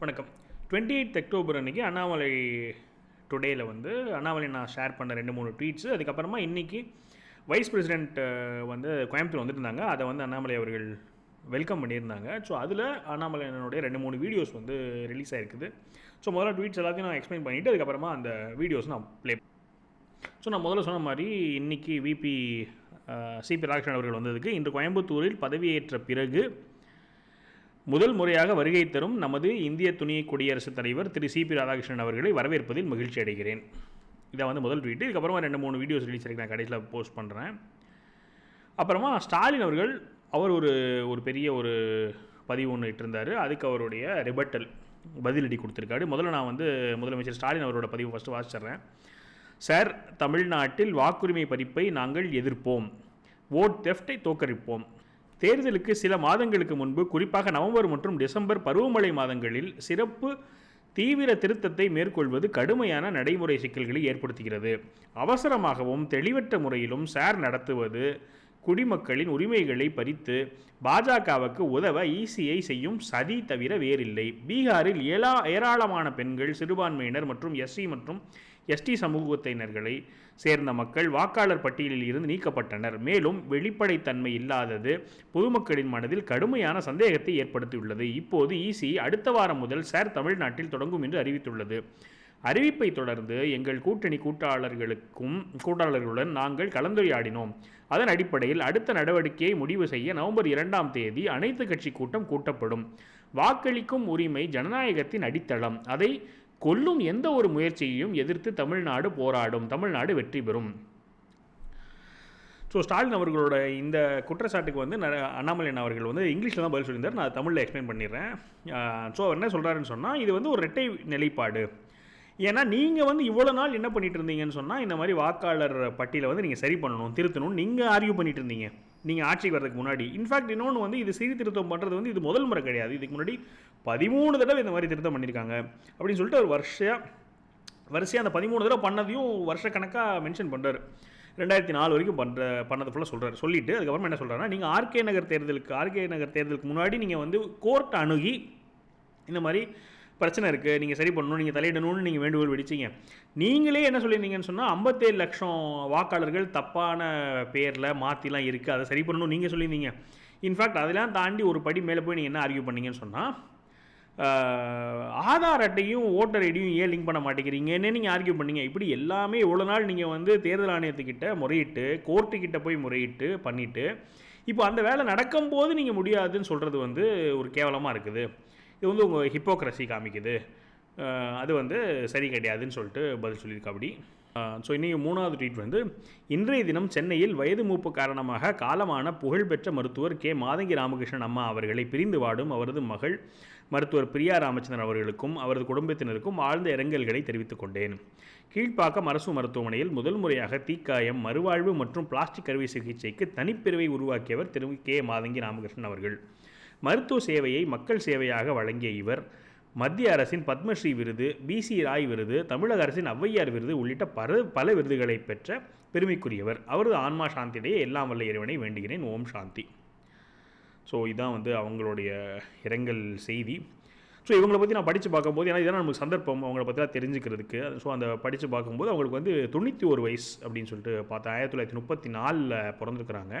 வணக்கம். Twenty eight October அன்றைக்கி அண்ணாமலை டுடேயில் வந்து அண்ணாமலை நான் ஷேர் பண்ண ரெண்டு மூணு ட்வீட்ஸு அதுக்கப்புறமா இன்றைக்கி வைஸ் பிரசிடெண்ட் வந்து கோயம்புத்தூர் வந்துருந்தாங்க அதை வந்து அண்ணாமலை அவர்கள் வெல்கம் பண்ணியிருந்தாங்க. ஸோ அதில் அண்ணாமலையனுடைய ரெண்டு மூணு வீடியோஸ் வந்து ரிலீஸ் ஆகிருக்குது ஸோ முதல்ல ட்வீட்ஸ் எல்லாத்தையும் நான் எக்ஸ்பிளைன் பண்ணிவிட்டு அதுக்கப்புறமா அந்த வீடியோஸ் நான் ப்ளே ஸோ நான் முதல்ல சொன்ன மாதிரி இன்னைக்கு விபி சிபி ராதாகிருஷ்ணன் அவர்கள் வந்ததுக்கு இன்று கோயம்புத்தூரில் பதவியேற்ற பிறகு முதல் முறையாக வருகை தரும் நமது இந்திய துணை குடியரசுத் தலைவர் திரு சிபி ராதாகிருஷ்ணன் அவர்களை வரவேற்பதில் மகிழ்ச்சி அடைகிறேன். இதை வந்து முதல் ட்வீட்டு. இதுக்கப்புறமா ரெண்டு மூணு வீடியோஸ் ரிலீஸ் ஆகி நான் கடைசியில் போஸ்ட் பண்ணுறேன் அப்புறமா ஸ்டாலின் அவர்கள் அவர் ஒரு ஒரு பெரிய ஒரு பதிவு ஒன்று இட்டிருந்தார். அதுக்கு அவருடைய ரிபட்டல் பதிலடி கொடுத்துருக்காரு. முதல்ல நான் வந்து முதலமைச்சர் ஸ்டாலின் அவரோட பதிவு ஃபஸ்ட்டு வாசிச்சிட்றேன். சார் தமிழ்நாட்டில் வாக்குரிமை பறிப்பை நாங்கள் எதிர்ப்போம். ஓட் தெஃப்டை தோக்கரிப்போம். தேர்தலுக்கு சில மாதங்களுக்கு முன்பு குறிப்பாக நவம்பர் மற்றும் டிசம்பர் பருவமழை மாதங்களில் சிறப்பு தீவிர திருத்தத்தை மேற்கொள்வது கடுமையான நடைமுறை சிக்கல்களை ஏற்படுத்துகிறது. அவசரமாகவும் தெளிவற்ற முறையிலும் சார் நடத்துவது குடிமக்களின் உரிமைகளை பறித்து பாஜகவுக்கு உதவ இசிஐ செய்யும் சதி தவிர வேறில்லை. பீகாரில் ஏலா ஏராளமான பெண்கள் சிறுபான்மையினர் மற்றும் எஸ்சி மற்றும் எஸ்டி சமூகத்தினர்களை சேர்ந்த மக்கள் வாக்காளர் பட்டியலில் இருந்து நீக்கப்பட்டனர். மேலும் வெளிப்படைத்தன்மை இல்லாதது பொதுமக்களின் மனதில் கடுமையான சந்தேகத்தை ஏற்படுத்தியுள்ளது. இப்போது இசி அடுத்த வாரம் முதல் சார் தமிழ்நாட்டில் தொடங்கும் என்று அறிவித்துள்ளது. அறிவிப்பை தொடர்ந்து எங்கள் கூட்டணி கூட்டாளர்களுக்கும் கூட்டாளர்களுடன் நாங்கள் கலந்துரையாடினோம். அதன் அடிப்படையில் அடுத்த நடவடிக்கையை முடிவு செய்ய நவம்பர் இரண்டாம் தேதி அனைத்து கட்சி கூட்டம் கூட்டப்படும். வாக்களிக்கும் உரிமை ஜனநாயகத்தின் அடித்தளம். அதை கொல்லும் எந்த ஒரு முயற்சியையும் எதிர்த்து தமிழ்நாடு போராடும். தமிழ்நாடு வெற்றி பெறும். ஸோ ஸ்டாலின் அவர்களோட இந்த குற்றச்சாட்டுக்கு வந்து அண்ணாமலையன் அவர்கள் வந்து இங்கிலீஷில் தான் பதில் சொல்லியிருந்தார். நான் தமிழில் எக்ஸ்பிளைன் பண்ணிடுறேன். ஸோ அவர் என்ன சொல்கிறாருன்னு சொன்னால் இது வந்து ஒரு இரட்டை நிலைப்பாடு. ஏன்னா நீங்கள் வந்து இவ்வளோ நாள் என்ன பண்ணிட்டு இருந்தீங்கன்னு சொன்னால் இந்த மாதிரி வாக்காளர் பட்டியலை வந்து நீங்கள் சரி பண்ணணும் திருத்தணும் நீங்கள் ஆர்கியூ பண்ணிட்டு இருந்தீங்க. நீங்கள் ஆட்சிக்கு வர்றதுக்கு முன்னாடி. இன்ஃபேக்ட் இன்னொன்று வந்து இது சீர்திருத்தம் பண்ணுறது வந்து இது முதல் முறை கிடையாது. இதுக்கு முன்னாடி பதிமூணு தடவை இந்த மாதிரி திருத்தம் பண்ணியிருக்காங்க. அப்படின்னு சொல்லிட்டு ஒரு வருஷம் வரிசையாக அந்த பதிமூணு தடவை பண்ணதையும் வருஷக்கணக்காக மென்ஷன் பண்ணுறாரு ரெண்டாயிரத்தி நாலு வரைக்கும் பண்ணுற பண்ணது ஃபுல்லாக சொல்கிறார் சொல்லிவிட்டு அதுக்கப்புறம் என்ன சொல்கிறாருன்னா நீங்கள் ஆர்கே நகர் தேர்தலுக்கு ஆர்கே நகர் தேர்தலுக்கு முன்னாடி நீங்கள் வந்து கோர்ட் அணுகி இந்த மாதிரி பிரச்சனை இருக்குது நீங்கள் சரி பண்ணணும் நீங்கள் தலையிடணும்னு நீங்கள் வேண்டுகோள் வெடிச்சீங்க. நீங்களே என்ன சொல்லியிருந்தீங்கன்னு சொன்னால் ஐம்பத்தேழு லட்சம் வாக்காளர்கள் தப்பான பேரில் மாற்றிலாம் இருக்குது அதை சரி பண்ணணும் நீங்கள் சொல்லியிருந்தீங்க. இன்ஃபேக்ட் அதெல்லாம் தாண்டி ஒரு படி மேலே போய் நீங்கள் என்ன ஆர்கியூ பண்ணீங்கன்னு சொன்னால் ஆதார் அட்டையும் ஓட்டர் ஐடியும் ஏன் லிங்க் பண்ண மாட்டேங்கிறீங்கன்னு நீங்கள் ஆர்கியூ பண்ணீங்க? இப்படி எல்லாமே இவ்வளோ நாள் நீங்கள் வந்து தேர்தல் ஆணையத்துக்கிட்ட முறையிட்டு கோர்ட்டுக்கிட்ட போய் முறையிட்டு பண்ணிவிட்டு இப்போ அந்த வேலை நடக்கும்போது நீங்கள் முடியாதுன்னு சொல்கிறது வந்து ஒரு கேவலமாக இருக்குது. இது வந்து உங்கள் ஹிப்போக்ரஸி காமிக்குது. அது வந்து சரி கிடையாதுன்னு சொல்லிட்டு பதில் சொல்லியிருக்கா அப்படி ஸோ இன்றைக்கு மூணாவது ட்வீட் வந்து இன்றைய தினம் சென்னையில் வயது மூப்பு காரணமாக காலமான புகழ்பெற்ற மருத்துவர் கே. மாதங்கி ராமகிருஷ்ணன் அம்மா அவர்களை பிரிந்து வாடும் அவரது மகள் மருத்துவர் பிரியா ராமச்சந்திரன் அவர்களுக்கும் அவரது குடும்பத்தினருக்கும் ஆழ்ந்த இரங்கல்களை தெரிவித்துக் கொண்டேன். கீழ்ப்பாக்கம் அரசு மருத்துவமனையில் முதல் முறையாக தீக்காயம் மறுவாழ்வு மற்றும் பிளாஸ்டிக் அறுவை சிகிச்சைக்கு தனிப்பிரிவை உருவாக்கியவர் திரு. கே. மாதங்கி ராமகிருஷ்ணன் அவர்கள். மருத்துவ சேவையை மக்கள் சேவையாக வழங்கிய இவர். மத்திய அரசின் பத்மஸ்ரீ விருது பிசி ராய் விருது தமிழக அரசின் ஔவையார் விருது உள்ளிட்ட பல பல விருதுகளை பெற்ற பெருமைக்குரியவர். அவரது ஆன்மா சாந்தியிடையே எல்லாம் வல்ல இறைவனை வேண்டுகிறேன். ஓம் சாந்தி. ஸோ இதான் வந்து அவங்களுடைய இரங்கல் செய்தி. ஸோ இவங்களை பற்றி நான் படித்து பார்க்கும்போது ஏன்னா இதெல்லாம் நமக்கு சந்தர்ப்பம் அவங்கள பற்றிலாம் தெரிஞ்சுக்கிறதுக்கு. ஸோ அந்த படித்து பார்க்கும்போது அவங்களுக்கு வந்து தொண்ணூற்றி ஒரு வயசு அப்படின்னு சொல்லிட்டு பார்த்தா ஆயிரத்தி தொள்ளாயிரத்தி முப்பத்தி நாலில் பிறந்திருக்கிறாங்க.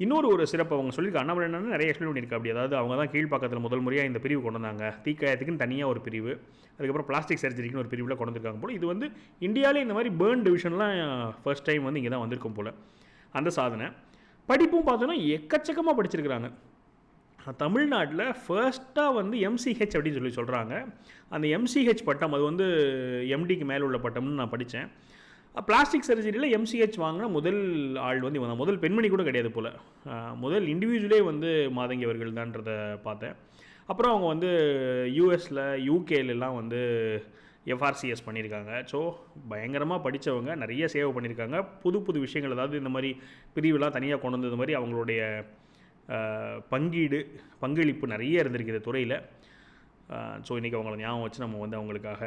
இன்னொரு ஒரு சிறப்பு அவங்க சொல்லியிருக்க அண்ணாமலை என்னன்னு நிறைய எக்ஸ்பிளைன் பண்ணியிருக்கா அப்படி அதாவது அவங்க தான் கீழ்ப்பாக்கத்தில் முதல் முறையாக இந்த பிரிவு கொண்டு வந்தாங்க. தீக்காயத்துக்குன்னு தனியாக ஒரு பிரிவு அதுக்கப்புறம் பிளாஸ்டிக் சர்ஜரிக்குன்னு ஒரு பிரிவில் கொண்டு வந்திருக்காங்க போல். இது வந்து இந்தியாவிலே இந்த மாதிரி பேர்ன் டிவிஷன்லாம் ஃபர்ஸ்ட் டைம் வந்து இங்கே தான் வந்திருக்கும் போல். அந்த சாதனை. படிப்பும் பார்த்தோன்னா எக்கச்சக்கமாக படிச்சிருக்கிறாங்க. தமிழ்நாட்டில் ஃபர்ஸ்ட்டாக வந்து எம்சிஹெச் அப்படின்னு சொல்லி சொல்கிறாங்க அந்த எம்சிஹெச் பட்டம் அது வந்து எம்டிக்கு மேலே உள்ள பட்டம்னு நான் படித்தேன் பிளாஸ்டிக் சர்ஜரியில் எம்சிஹெச் வாங்கின முதல் ஆள் வந்து இவன் முதல் பெண்மணி கூட கிடையாது போல். முதல் இண்டிவிஜுவலே வந்து மாதங்கி அவர்கள் தான்றதை பார்த்தேன். அப்புறம் அவங்க வந்து யூஎஸில் யூகேலெலாம் வந்து எஃப்ஆர்சிஎஸ் பண்ணியிருக்காங்க. ஸோ பயங்கரமாக படித்தவங்க நிறைய சேவை பண்ணியிருக்காங்க. புது புது விஷயங்கள் அதாவது இந்த மாதிரி பிரிவுலாம் தனியாக கொண்டு வந்தது மாதிரி அவங்களுடைய பங்கீடு பங்களிப்பு நிறைய இருந்திருக்கு இந்த துறையில். ஸோ இன்றைக்கி அவங்கள ஞாபகம் வச்சு நம்ம வந்து அவங்களுக்காக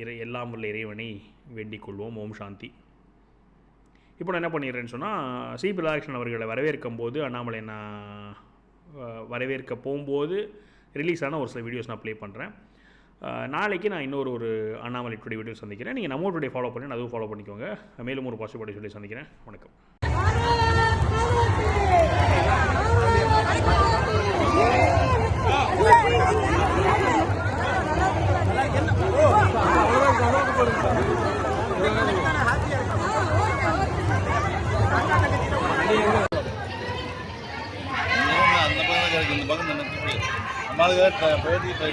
இறை எல்லாம் உள்ள இறைவனை வேண்டிக் கொள்வோம் ஓம் சாந்தி. இப்போ நான் என்ன பண்ணிடுறேன்னு சொன்னால் சி. ராதாகிருஷ்ணன் அவர்களை வரவேற்கும் போது அண்ணாமலை நான் வரவேற்க போகும்போது ரிலீஸ் ஆன ஒரு சில வீடியோஸ் நான் ப்ளே பண்ணுறேன் நாளைக்கு நான் இன்னொரு ஒரு அண்ணாமலை டுடே வீடியோ சந்திக்கிறேன். நீங்கள் நம்ம டுடே ஃபாலோ பண்ணி அதுவும் ஃபாலோ பண்ணிக்கோங்க. மேலும் ஒரு பாசிட்டிவ் சொல்லி சந்திக்கிறேன். வணக்கம். இந்த பக்கம் நினைச்சு நம்மளுக்கு பேட்டி ட்ரை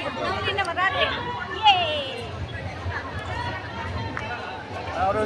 வராரு? ஏ. ஒரு